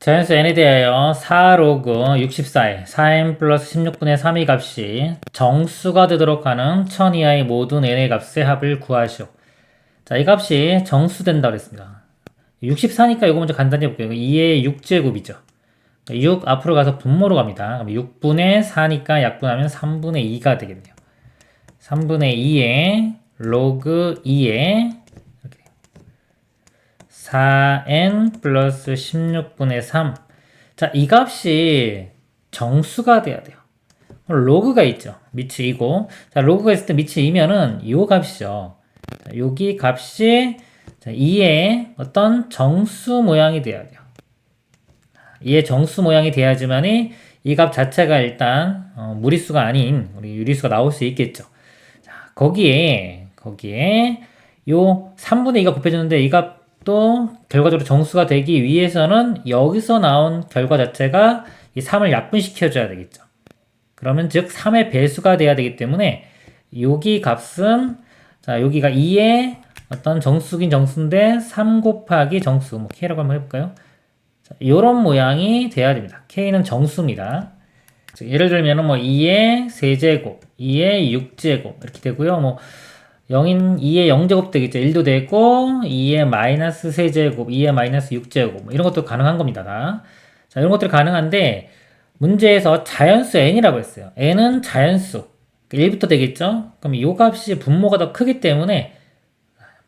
자연수 n에 대하여 4 로그 64에 4n 플러스 16분의 3의 값이 정수가 되도록 하는 1000 이하의 모든 n의 값의 합을 구하시오. 자, 이 값이 정수된다고 했습니다. 64니까 이거 먼저 간단히 해볼게요. 2의 6제곱이죠. 6 앞으로 가서 분모로 갑니다. 그럼 6분의 4니까 약분하면 3분의 2가 되겠네요. 3분의 2에 로그 2에 4n 플러스 16분의 3. 자, 이 값이 정수가 돼야 돼요. 로그가 있죠. 밑이 2고. 자, 로그가 있을 때 밑이 2면은 이 값이죠. 자, 여기 값이 자, 2의 어떤 정수 모양이 돼야 돼요. 2의 정수 모양이 돼야지만이 이 값 자체가 일단 어, 무리수가 아닌 우리 유리수가 나올 수 있겠죠. 자, 거기에 거기에 요 3분의 2가 곱해졌는데 이값 도 결과적으로 정수가 되기 위해서는 여기서 나온 결과 자체가 이 3을 약분시켜줘야 되겠죠. 그러면 즉 3의 배수가 돼야 되기 때문에 여기 값은 자 여기가 2의 어떤 정수긴 정수인데 3 곱하기 정수 뭐 k라고 한번 해볼까요? 자, 이런 모양이 돼야 됩니다. k는 정수입니다. 즉, 예를 들면은 뭐 2의 세제곱, 2의 6제곱 이렇게 되고요. 뭐 0인 2의 0제곱 되겠죠. 1도 되고 2의 마이너스 세제곱, 2의 마이너스 6제곱 뭐 이런 것도 가능한 겁니다. 다. 자 이런 것들이 가능한데 문제에서 자연수 n이라고 했어요. n은 자연수 1부터 되겠죠. 그럼 이 값이 분모가 더 크기 때문에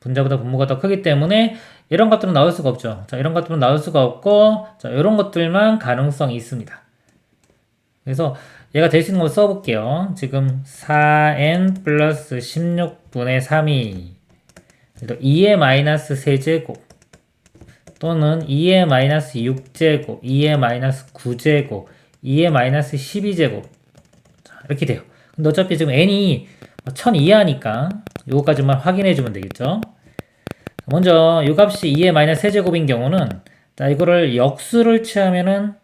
분자보다 분모가 더 크기 때문에 이런 것들은 나올 수가 없죠. 자, 이런 것들은 나올 수가 없고, 자, 이런 것들만 가능성이 있습니다. 그래서 얘가 될 수 있는 걸 써볼게요. 지금 4n 플러스 16분의 3이 2의 마이너스 세제곱 또는 2의 마이너스 6제곱, 2의 마이너스 9제곱, 2의 마이너스 12제곱 자, 이렇게 돼요. 근데 어차피 지금 n이 1000 이하니까 요거까지만 확인해 주면 되겠죠. 먼저 요 값이 2의 마이너스 세제곱인 경우는 자 이거를 역수를 취하면은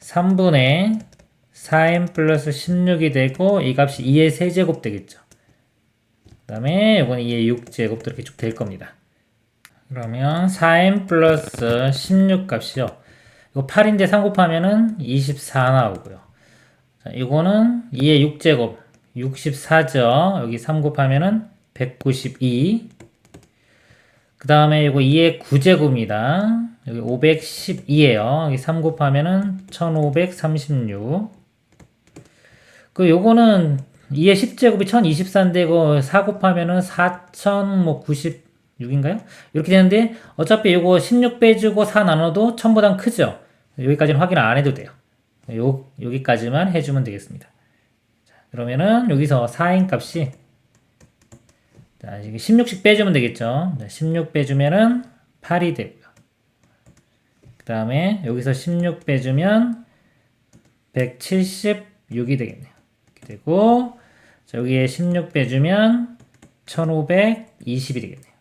3분의 4n 플러스 16이 되고 이 값이 2의 세제곱 되겠죠. 그 다음에 요건 2의 6제곱도 이렇게 쭉 될 겁니다. 그러면 4n 플러스 16 값이요. 이거 8인데 3 곱하면은 24 나오고요. 자, 이거는 2의 6제곱 64죠. 여기 3 곱하면은 192. 그 다음에 이거 2의 9제곱입니다. 여기 512에요. 여기 3 곱하면은 1536. 그 요거는 2의 10제곱이 1024인데 이거 4 곱하면은 4096인가요? 이렇게 되는데 어차피 이거 16 빼주고 4 나눠도 1000보단 크죠? 여기까지는 확인 안 해도 돼요. 요, 여기까지만 해주면 되겠습니다. 자, 그러면은 여기서 4인 값이 자, 이게 16씩 빼주면 되겠죠? 16 빼주면은 8이 되고요. 그 다음에 여기서 16 빼주면 176이 되겠네요. 되고, 자, 여기에 16 빼주면 1520이 되겠네요.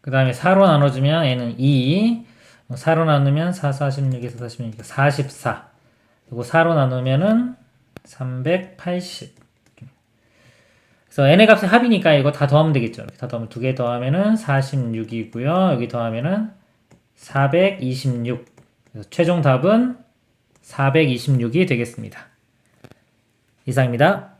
그 다음에 4로 나눠주면 얘는 2, 4로 나누면 4, 46에서 46, 44. 그리고 4로 나누면은 380. 그래서 n의 값의 합이니까 이거 다 더하면 되겠죠. 이렇게 다 더하면 두 개 더하면은 46이고요. 여기 더하면은 426. 그래서 최종 답은 426이 되겠습니다. 이상입니다.